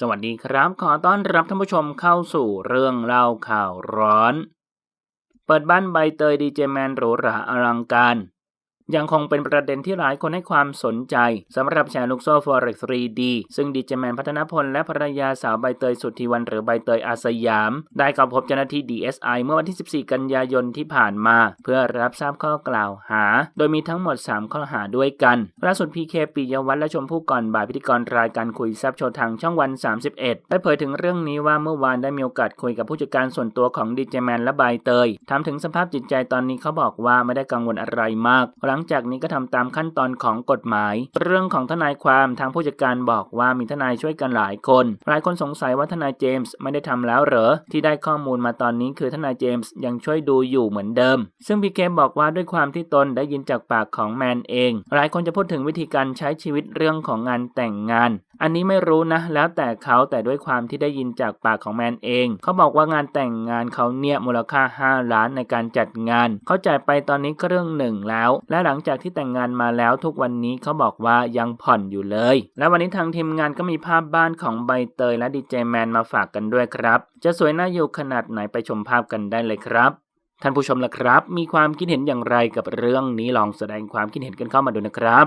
สวัสดีครับ ขอต้อนรับท่านผู้ชมเข้าสู่เรื่องเล่าข่าวร้อน เปิดบ้านใบเตยดีเจแมนหรูหราอลังการ ยังคงเป็นประเด็นที่หลายคนให้ความสนใจสำหรับแชร์ลูกโซ่ Forex 3D ซึ่งดีเจแมนพัฒนพลและภรรยาสาวใบเตยสุทธิวันหรือใบเตยอาสยาม ได้เข้าพบเจ้าหน้าที่ DSI เมื่อวันที่ 14 กันยายนที่ผ่านมา เพื่อรับทราบข้อกล่าวหา โดยมีทั้งหมด 3 ข้อหาด้วยกันล่าสุดพีเคปิยวัฒน์และชมพู่ก่อนบ่ายพิธีกรรายการคุยแซบโชว์ทางช่องวัน 31 ได้เผยถึงเรื่องนี้ว่าเมื่อวานได้มีโอกาสคุยกับผู้จัดการส่วนตัวของดีเจแมนและใบเตยถามถึงสภาพจิตใจตอนนี้เขาบอกว่าไม่ได้กังวลอะไรมากหลัังจากนี้ก็ทำตามขั้นตอนของกฎหมาย เรื่องของทนายความทางผู้จัดการบอกว่ามีทนายช่วยกันหลายคน หลายคนสงสัยว่าทนายเจมส์ไม่ได้ทำแล้วเหรอ ที่ได้ข้อมูลมาตอนนี้คือทนายเจมส์ยังช่วยดูอยู่เหมือนเดิม ซึ่งพีเคบอกว่าด้วยความที่ตนได้ยินจากปากของแมนเอง หลายคนจะพูดถึงวิธีการใช้ชีวิตเรื่องของงานแต่งงาน อันนี้ไม่รู้นะ แล้วแต่เขาแต่ด้วยความที่ได้ยินจากปากของแมนเอง เขาบอกว่างานแต่งงานเขาเนี่ยมูลค่า 5 ล้านในการจัดงาน เขาจ่ายไปตอนนี้ก็เรื่องหนึ่งแล้ว และหลังจากที่แต่งงานมาแล้วทุกวันนี้เขาบอกว่ายังผ่อนอยู่เลย และวันนี้ทางทีมงานก็มีภาพบ้านของใบเตยและดีเจแมนมาฝากกันด้วยครับ จะสวยน่าอยู่ขนาดไหนไปชมภาพกันได้เลยครับท่านผู้ชมล่ะครับ มีความคิดเห็นอย่างไรกับเรื่องนี้ลองแสดงความคิดเห็นกันเข้ามาดูนะครับ